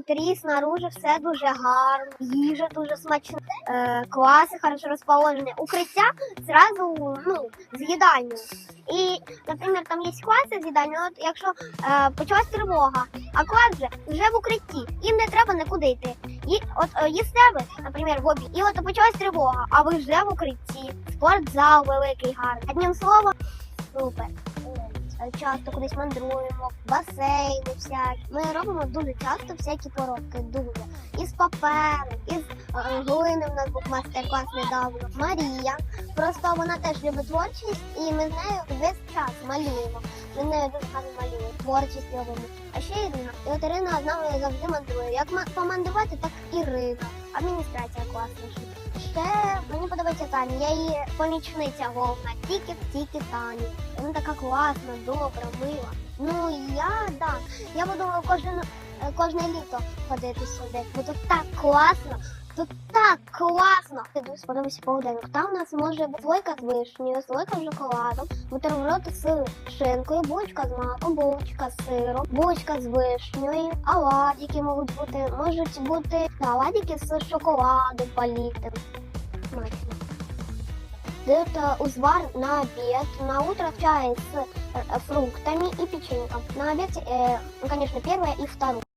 внутрі, снаружи все дуже гарно, їжа дуже смачна, е, класи хорошо розположені. Укриття зразу ну, з їдальною. І, наприклад, там є класи з їдальною, от якщо е, почалась тривога, а клас вже вже в укритті, їм не треба нікуди йти. І от е, їсте ви, наприклад, в обід, і от почалась тривога, а ви вже в укритті, спортзал великий гарний. Одним словом, супер. Е, Часто кудись мандруємо, басейни всякі. Ми робимо дуже часто всякі поробки, дуже. Із паперу, із е, глини в нас був мастер-клас недавно. Марія. Просто вона теж любить творчість, і ми з нею весь час малюємо. Ми з нею дуже гарно малюємо, творчість робимо. А ще Ірина. І от Ірина з нами завжди мандрує. Як ма- помандрувати, так Ірина. Адміністрація класна. Ще мені подобається Таня. Я її помічниця головна. Тільки тільки Тані. Вона така класна, добра, мила. Ну я да. Я буду кожен кожне літо ходити сюди. Бо тут так класно. Тут так класно! Дуже сподобався полуденок. Там у нас може бути слойка з вишнею, слойка з шоколадом, бутерброд з шинкою, булочка з маком, булочка з сиром, булочка з вишнею, оладики можуть бути, можуть бути оладики з шоколадом політим. Смачно. Это узвар на обед, на утро чай с э, фруктами и печеньком. На обед, э, ну, конечно, первое и второе.